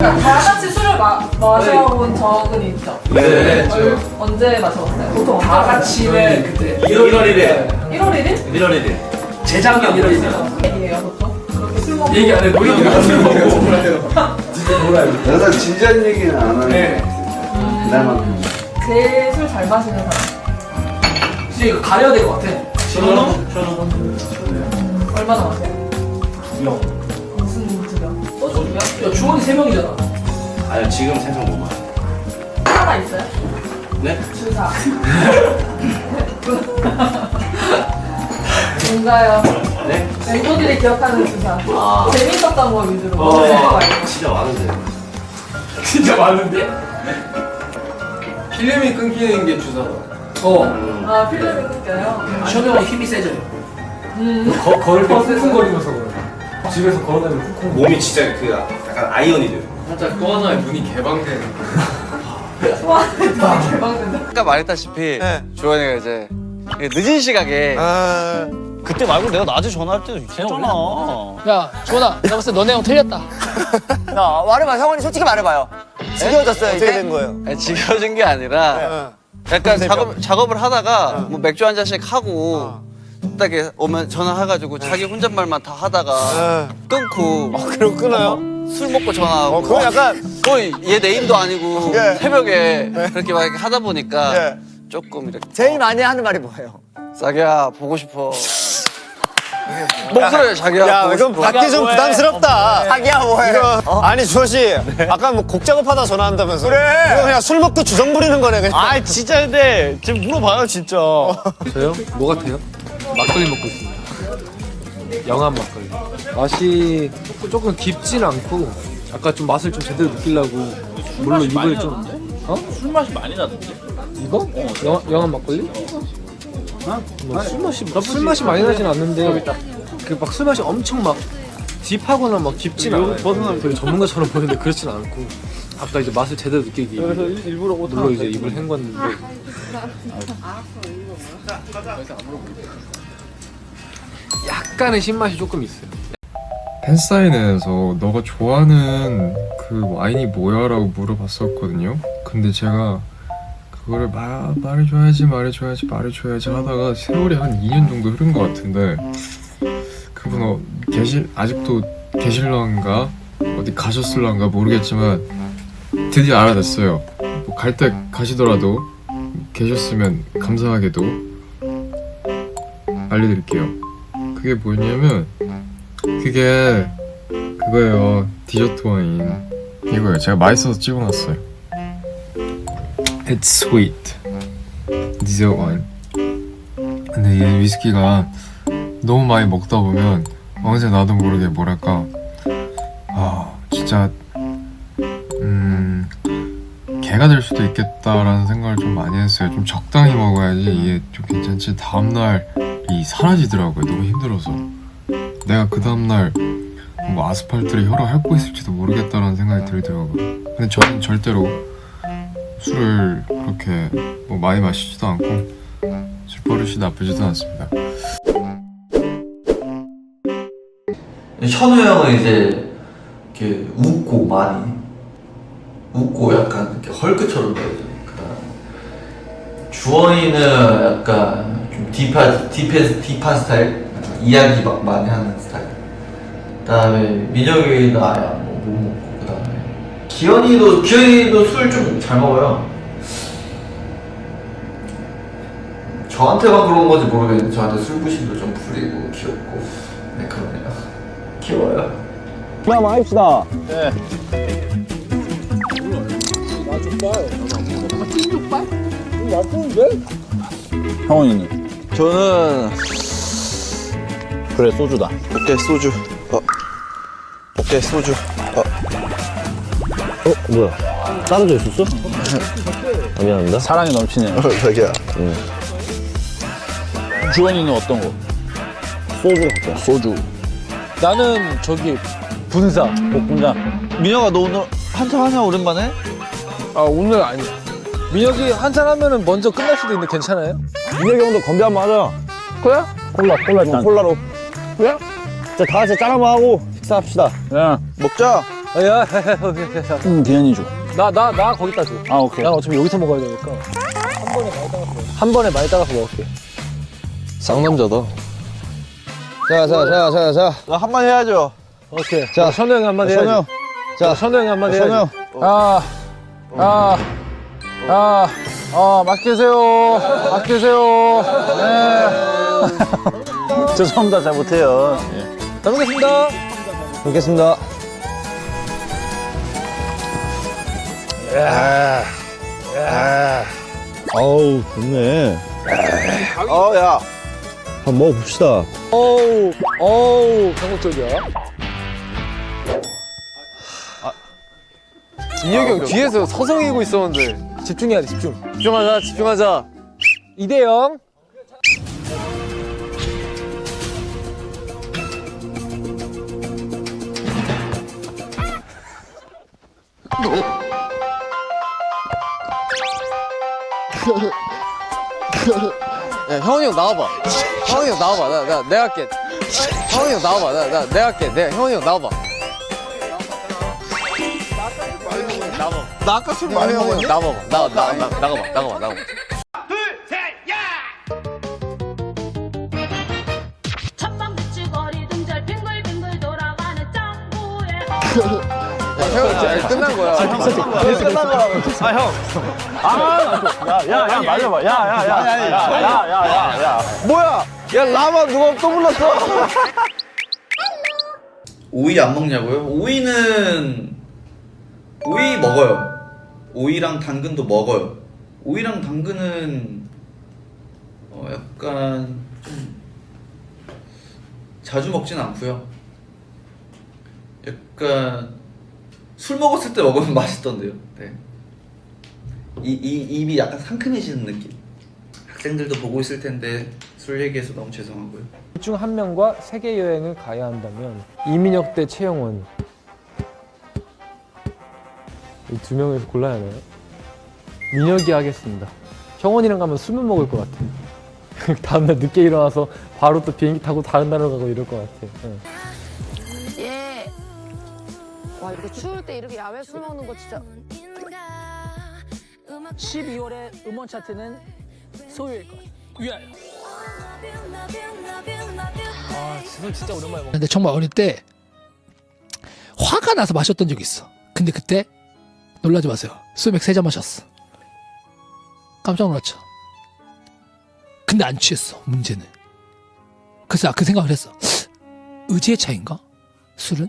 다 같이 술을 마, 마셔본 적은 있죠? 네. 얼- 언제 마셔봤어요? 보통 다 같이는 그때. 1월 1일에. 마셔요? 1월 1일? 1월 1일. 재작년 1월 1일. 얘기해요 보통? 그렇게 술 먹고? 얘기 안 해도 우리 술 먹고. 나는 진지한 얘기는 안 하는 네. 그날만큼 제일 술 잘 마시는 사람? 진짜 이거 가려야 될 것 같아. 저는? 얼마나 마세요? 두명? 야 주원이 세 명이잖아 아니 지금 세명 못 마요 하나 있어요? 네? 주사 뭔가요? 네? 멤버들이 기억하는 주사 아. 재밌었던 거 위주로 어, 재밌었던 거 말고. 진짜 많은데 진짜 많은데? 필름이 끊기는 게 주사다. 어 음. 아 필름이 끊겨요? 형이 힘이 세져요 음 거, 걸을 때 쿵쿵거리면서 그래 집에서 걸어다니면 쿵쿵 몸이 진짜 그 약간 아이언이 돼요 살짝 또 하나의 문이 개방되는. 되게 개방된다 아까 말했다시피 주원이가 이제 늦은 시각에 그때 말고 내가 낮에 전화할 때도 있었잖아. 야, 주원아, 내가 봤을 때 너네 형 틀렸다. 야, 말해봐. 형원이 솔직히 말해봐요. 지겨워졌어요, 어떻게 된 거예요? 아니, 지겨진 게 아니라 약간 작업, 작업을 하다가 뭐 맥주 한 잔씩 하고 딱 이렇게 오면 전화해가지고 자기 혼잣말만 다 하다가 끊고 그럼 끊어요? 술 먹고 전화하고 어, 그건 약간, 거의 얘 내임도 아니고 예. 새벽에 그렇게 막 이렇게 하다 보니까 예. 조금 이렇게 제일 많이 하는 말이 뭐예요? 자기야 보고 싶어 목소리 자기야 야, 보고 이건 싶어 받기 좀 부담스럽다. 자기야, 뭐해? 이거 아니 주호 씨, 아까 뭐 곡 작업하다 전화한다면서. 그래. 이거 그냥 술 먹고 주정 부리는 거네 그냥. 아 진짜 근데 지금 물어봐요 진짜 저요? 뭐 같아요? 막걸리 먹고 있습니다. 영암 막걸리. 맛이 조금, 조금 깊진 않고 아까 좀 맛을 좀 제대로 느끼려고 물론 입을 좀 어? 술 맛이 많이 나던데 이거? 영, 영암 막걸리? 뭐술 맛이 술 맛이 많이 나진 않는데 그 막 술 맛이 엄청 막 딥하거나 막 깊진 않아요. 되게 전문가처럼 보이는데 그렇진 않고 아까 이제 맛을 제대로 느끼기 그래서 일부러 물로 이제 입을 헹궜는데 약간의 신맛이 조금 있어요. 팬사인회에서 너가 좋아하는 그 와인이 뭐야 라고 물어봤었거든요. 근데 제가 그거를 마, 말해줘야지 말해줘야지 말해줘야지 하다가 세월이 한 2년 정도 흐른 것 같은데 그분 어, 계실 아직도 계실런가 어디 가셨을런가 모르겠지만 드디어 알아냈어요. 뭐 갈 때 가시더라도 계셨으면 감사하게도 알려드릴게요. 그게 뭐냐면 그게 그거예요. 디저트 와인. 이거요. 제가 맛있어서 찍어놨어요. It's sweet. 디저트 와인. 근데 이 위스키가 너무 많이 먹다 보면 어느새 나도 모르게 뭐랄까. 아 진짜 음 개가 될 수도 있겠다라는 생각을 좀 많이 했어요. 좀 적당히 먹어야지 이게 좀 괜찮지. 다음날 이 사라지더라고요. 너무 힘들어서 내가 그 다음날 뭐 아스팔트를 혀로 핥고 있을지도 모르겠다라는 생각이 들더라고요. 근데 저는 절대로 술을 그렇게 뭐 많이 마시지도 않고 술 버릇이 나쁘지도 않습니다. 현우 형은 이제 이렇게 웃고 많이 웃고 약간 이렇게 헐크처럼 주원이는 약간 좀 딥한 딥한 딥한 스타일, 이야기 막 많이 하는 스타일. 그다음에 민혁이는 아예 뭐못 먹고 그다음에 기현이도 기현이도 술 좀 잘 먹어요. 저한테만 그런 건지 모르겠는데 저한테 술 부심도 좀 부리고 귀엽고 네 그러네요. 귀여워요. 저는 그래 소주다 오케이 소주 어 오케이 소주 어 어, 뭐야? 따로 져 있었어? 아, 미안합니다. 사랑이 넘치네요. 자기야. 주원이는 어떤 거? 소주 갖고 와. 소주. 나는 저기 분사. 볶음장. 민혁아, 너 오늘 한참 하냐, 오랜만에? 아, 오늘 아니야. 민혁이 한잔 하면은 먼저 끝날 수도 있는데 괜찮아요? 민혁이 형도 건배 한번 하자. 그래? 콜라, 콜라. 콜라로. 그래? 자, 다 같이 짠 한번 하고 식사합시다. 야. 먹자. 아, 야, 야, 야, 야, 야. 응 기현이 줘. 나, 나, 나 거기다 줘. 아 오케이. 난 어차피 여기서 먹어야 되니까. 한 번에 많이 따가서 먹어. 한 번에 많이 따가서 먹을게. 쌍남자다. 자 자 자 자 자. 나 한 번 해야죠. 오케이. 자, 자, 선우 형이 한마디 해야지. 선우 형. 자, 선우 형이 한마디 선우 해야지. 형. 아, 아, 아, 아, 맛있게 드세요. 맛있게 드세요. 네. 죄송합니다 잘 못해요. 잘 먹겠습니다. 뵙겠습니다. 아우 좋네. 어, 야. 한번 먹어봅시다. 어우, 어우, 한국적이야. 민혁이 형 뒤에서 서성이고 있었는데 집중해야 돼, 집중. 집중하자 집중하자 2대 0. 야 형원이 형 나와봐. 형원이 형 나와봐. 나, 나 내가 할게. 형원이 형 나와봐. 나, 나 내가 할게. 내 형원이 형 나와봐. 나 아까 술 형원이 많이 형 먹었네. 나와봐. 나, 나, 나, 나가봐. 나가봐. 나가봐. 빙글빙글 돌아가는 짱구의 야, 태웠지. 끝난 거야. 아, 끝난 거라고. 아, 아, 형. 아, 야, 야, 야, 말려봐. 야, 야, 야. 야, 야, 야, 야. 뭐야? 야, 라마 누가 또 불렀어? 오이 안 먹냐고요? 오이는 오이 먹어요. 오이랑 당근도 먹어요. 오이랑 당근은 어 약간 좀 자주 먹진 않고요. 약간 술 먹었을 때 먹으면 맛있던데요. 네. 이, 이 입이 약간 상큼해지는 느낌. 학생들도 보고 있을 텐데 술 얘기해서 너무 죄송하고요. 둘중한 명과 세계 여행을 가야 한다면 이민혁 대 최영원. 이 두 명에서 골라야 하나요? 민혁이 하겠습니다. 형원이랑 가면 술만 먹을 것 같아. 다음날 늦게 일어나서 바로 또 비행기 타고 다른 나라로 가고 이럴 것 같아. 응. 예. 와 이렇게 추울 때 이렇게 야외 술 먹는 거 진짜 12월의 음원 차트는 소유일 것. 위하여. 아, 술 진짜 오랜만에 먹. 근데 정말 어릴 때 화가 나서 마셨던 적이 있어. 근데 그때 놀라지 마세요. 수맥 세 잔 마셨어. 깜짝 놀랐죠. 근데 안 취했어. 문제는. 그래서 그 생각을 했어. 의지의 차인가? 술은?